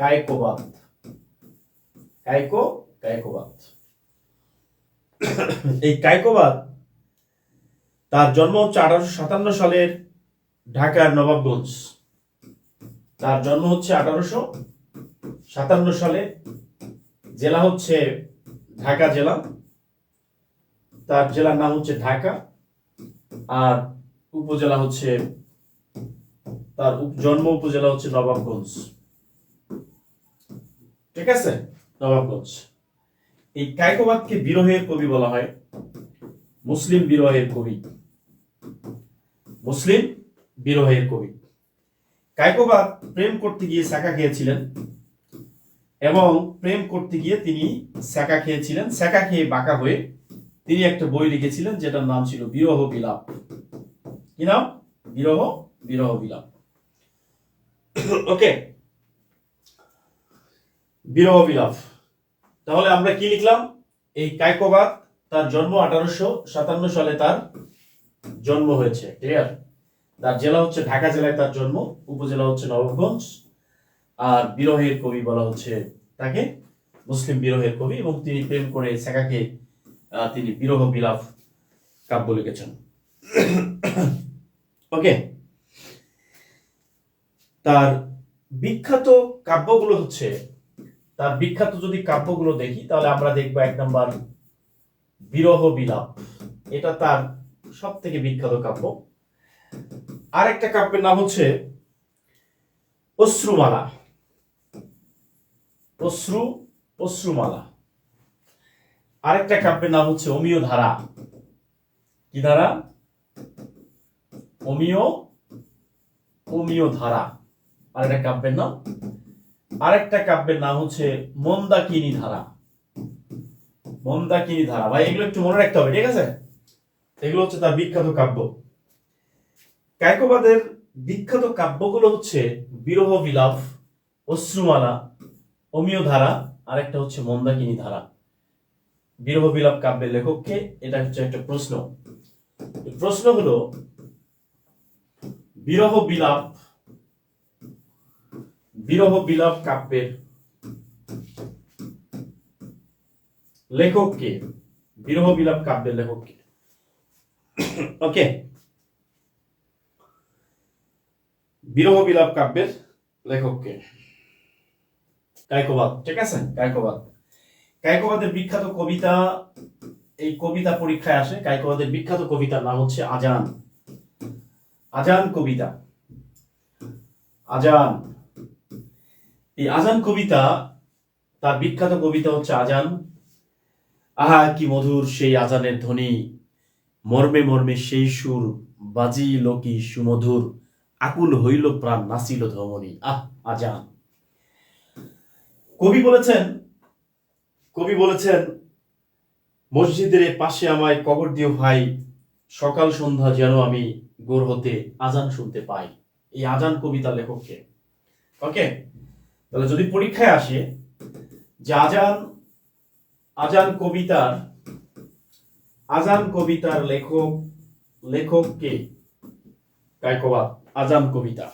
Kaykobad Kaiko Kaykobad এই কায়কোবাদ তার জন্ম হচ্ছে আঠারোশো সাতান্ন সালের ঢাকার নবাবগঞ্জ। তার জন্ম হচ্ছে আঠারোশো সাতান্ন সালে। জেলা হচ্ছে ঢাকা জেলা। তার জেলার নাম হচ্ছে ঢাকা। আর উপজেলা হচ্ছে, তার জন্ম উপজেলা হচ্ছে নবাবগঞ্জ। ঠিক আছে? নবাবগঞ্জ এই কায়কোবাদকে বিরহের কবি বলা হয়। মুসলিম বিরহের কবি। মুসলিম বিরহের কবি। কায়কোবাদ প্রেম করতে গিয়ে সাকা খেয়েছিলেন এবং প্রেম করতে গিয়ে তিনি স্যাকা খেয়েছিলেন। স্যাকা খেয়ে বাঁকা হয়ে তিনি একটা বই লিখেছিলেন, যেটার নাম ছিল বিরহ বিলাপ। কি নাম? বিরহ বিরহ বিলাপ। ওকে বিরহ বিলাপ তাহলে আমরা কি লিখলাম? এই কায়কোবাদ তার জন্ম আঠারোশো সাতান্ন সালে তার জন্ম হয়েছে ক্লিয়ার তার জেলা হচ্ছে ঢাকা জেলায় তার জন্ম, উপজেলা হচ্ছে নবাবগঞ্জ, আর বিরহের কবি বলা হচ্ছে তাকে মুসলিম বিরহের কবি এবং তিনি প্রেম করে সেকাকে তিনি বিরহ বিলাপ কাব্য লিখেছেন। ওকে। তার বিখ্যাত কাব্যগুলো হচ্ছে তার বিখ্যাত যদি কাব্যগুলো দেখি, তাহলে আমরা দেখব এক নাম্বার, বিরহ বিলাপ। এটা তার সব থেকে বিখ্যাত কাব্য। আরেকটা কাব্যের নাম হচ্ছে অশ্রুমালা। অশ্রু, অশ্রুমালা। আরেকটা কাব্যের নাম হচ্ছে অমিয় ধারা। কি ধারা? অমিয় অমিয় ধারা। আরেকটা কাব্যের নাম আরেকটা কাব্যের নাম হচ্ছে মন্দাকিনী ধারা। মন্দাকিনী ধারা। ভাই, এগুলো একটু মনে রাখতে হবে, ঠিক আছে? এগুলো হচ্ছে তার বিখ্যাত কাব্য। কায়কোবাদের বিখ্যাত কাব্যগুলো হচ্ছে বিরহ বিলাপ, অশ্রুমালা, অমীয় ধারা, আরেকটা হচ্ছে মন্দাকিনী ধারা। বিরহ বিলাপ কাব্যের লেখককে এটা হচ্ছে একটা প্রশ্ন। প্রশ্ন হলো, বিরহ বিলাপ বিরহ বিলাপ কাব্যের লেখককে, বিরহ বিলাপ কাব্যের লেখককে। ওকে বিরহ বিলাপ কাব্যের লেখককে। কায়কোবাদ, ঠিক আছে? কায়কোবাদ। কায়কোবাদের বিখ্যাত কবিতা, এই কবিতা পরীক্ষায় আসে। কায়কোবাদের বিখ্যাত কবিতার নাম হচ্ছে আজান। আজান কবিতা। আজান। এই আজান কবিতা, তার বিখ্যাত কবিতা হচ্ছে আজান। আহা, কি মধুর সেই আজানের ধ্বনি। মর্মে মর্মে সেই সুর, বাজিল কি সুমধুর। আকুল হইল প্রাণ নাসিল ধমনী। আহ, আজান। কবি বলেছেন কবি বলেছেন, মসজিদের পাশে আমায় কবর দিও ভাই, সকাল সন্ধ্যা যেন আমি গোর হতে আজান শুনতে পাই। এই আজান কবিতা লেখককে। ওকে তাহলে যদি পরীক্ষায় আসে যে আজান আজান কবিতার আজান কবিতার লেখক লেখককে কায়কোবাদ আজান কবিতা।